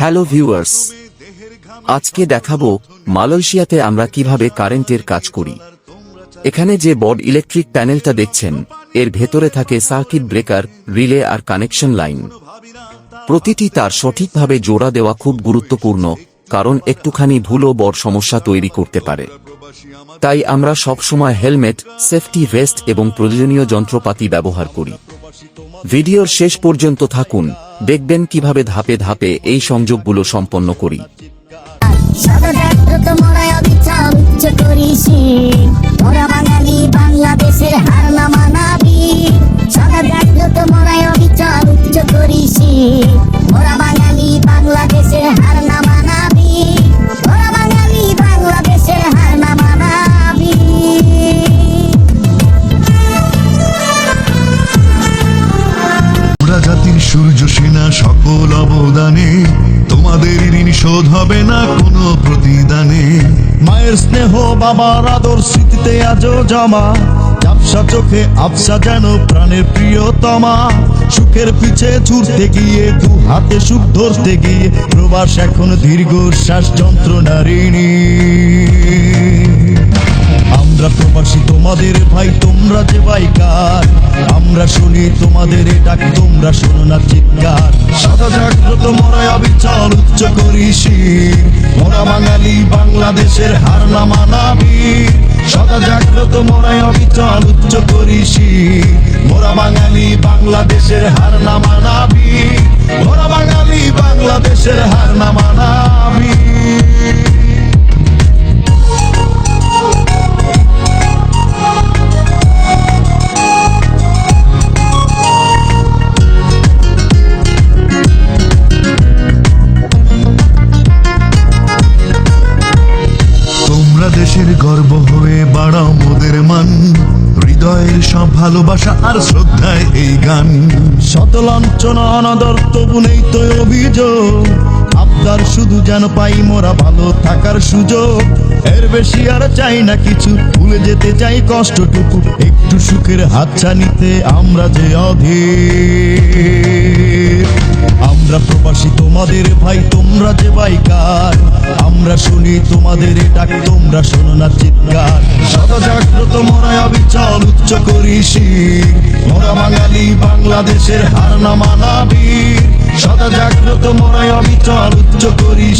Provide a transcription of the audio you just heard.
Hello viewers আজকে দেখাবো মালয়েশিয়াতে আমরা কীভাবে কারেন্টের কাজ করি। এখানে যে বড ইলেকট্রিক প্যানেলটা দেখছেন, এর ভেতরে থাকে সার্কিট ব্রেকার রিলে আর কানেকশন লাইন প্রতিটি তার সঠিকভাবে জোড়া দেওয়া খুব গুরুত্বপূর্ণ, কারণ একটুখানি ভুলও বড় সমস্যা তৈরি করতে পারে। তাই আমরা সবসময় হেলমেট সেফটি ভেস্ট এবং প্রয়োজনীয় যন্ত্রপাতি ব্যবহার করি। ভিডিওর শেষ পর্যন্ত থাকুন, দেখবেন কীভাবে ধাপে ধাপে এই সংযোগগুলো সম্পন্ন করি। বাংলাদেশের হার না মানাবি সদজাগ্রত মোরায় অবিচল উচ্চ করিসি। শোধ হবে না কোনো প্রতিদানে। মায়ের স্নেহ বাবার আদর স্মৃতিতে আজও জমা। ঝাপসা চোখে আফসা যেন প্রাণের প্রিয়তমা। সুখের পিছে ছুটতে গিয়ে, দু হাতে সুখ ধরতে গিয়ে, প্রবাস এখন দীর্ঘ শ্বাস যন্ত্রণারিণী আমরা প্রবাসী তোমাদের ভাই, তোমরা যে বাইকার। আমরা শুনি তোমাদের ডাক, তোমরা শোনো না চিৎকার। সদা অবিচল উচ্চ করি মোরা বাঙালি, বাংলাদেশের হার না মানাবি। সদা জাগ্রত মোরাই অবিচল উচ্চ করি শির। মোরা বাঙালি, বাংলাদেশের হার না মানাবি। মোরা বাঙালি, বাংলাদেশের হার না সব ভালোবাসা আর শ্রদ্ধায় এই গান। শত অনাদর, তবু নেই তো অভিযোগ। আবদার শুধু যেন পাই মোরা ভালো থাকার সুযোগ। এর বেশি আর চাই না কিছু, ভুলে যেতে চাই কষ্টটুকু। একটু সুখের হাতছানিতে আমরা যে অধীর। আমরা প্রবাসী তোমাদের ভাই, তোমরা যে বাইকার। আমরা শুনি তোমাদের ডাক, তোমরা শোনো না চিৎকার। সদা জাগ্রত মরায় অবিচল, উচ্চ করি শির। মোরা বাঙালি বাংলাদেশের হার না মানাবি। সদা জাগ্রত মরায় অবিচল, উচ্চ করি শির